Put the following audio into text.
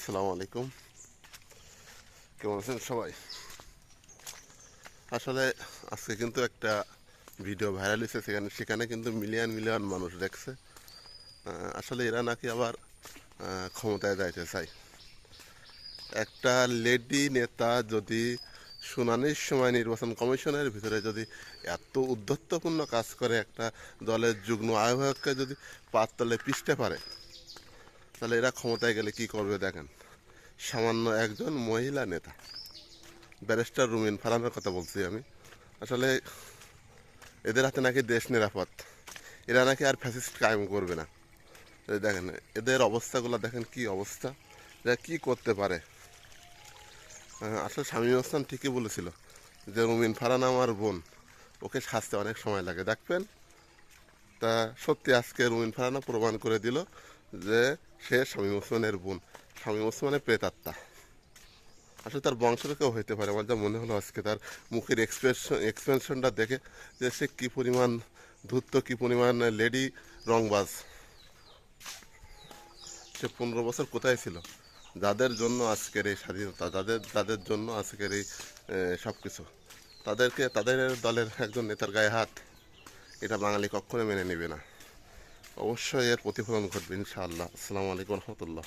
আসসালামু আলাইকুম। কেমন আছেন সবাই? আসলে আজকে কিন্তু একটা ভিডিও ভাইরাল হয়েছে সেখানে সেখানে কিন্তু মিলিয়ন মিলিয়ন মানুষ দেখছে। আসলে এরা নাকি আবার ক্ষমতায় যাইতে চাই একটা লেডি নেতা যদি শুনানির সময় নির্বাচন কমিশনের ভিতরে যদি এত উদ্ধত্তপূর্ণ কাজ করে একটা দলের যুগ্ম আহ্বায়ককে যদি পাততলে পিষতে পারে তাহলে এরা ক্ষমতায় গেলে কি করবে দেখেন? সামান্য একজন মহিলা নেতা। ব্যারিস্টার রুমিন ফারামের কথা বলছি আমি। আসলে এদের হাতে নাকি দেশ নিরাপদ। এরা নাকি আর ফ্যাসিস্ট কায়েম করবে না। দেখেন, এদের অবস্থাগুলো দেখেন কি অবস্থা। এরা কি করতে পারে? আসলে স্বামী ওসমান ঠিকই বলেছিল যে রুমিন ফারান আমার বোন, ওকে সাজতে অনেক সময় লাগে। দেখবেন? তা সত্যি আজকে রুমিন ফারানা প্রমাণ করে দিল যে সে স্বামী ওসমানের বোন। স্বামী ওসমানের প্রেতাত্মা। আসলে তার বংশের কেউ হইতে পারে। আমার যা মনে হলো আজকে তার মুখের এক্সপ্রেশন এক্সপ্রেশনটা দেখে যে সে কী পরিমাণ ধূর্ত, কী পরিমাণ লেডি, রংবাজ। সে পনেরো বছর কোথায় ছিল? যাদের জন্য আজকের এই স্বাধীনতা, যাদের যাদের জন্য আজকের এই সব কিছু তাদেরকে, তাদের দলের একজন নেতার গায়ে হাত। এটা বাঙালি কখনো মেনে নেবে না। অবশ্যই এর প্রতিফলন ঘটবে ইনশাআল্লাহ। আসসালামু আলাইকুম রহমতুল্লাহ।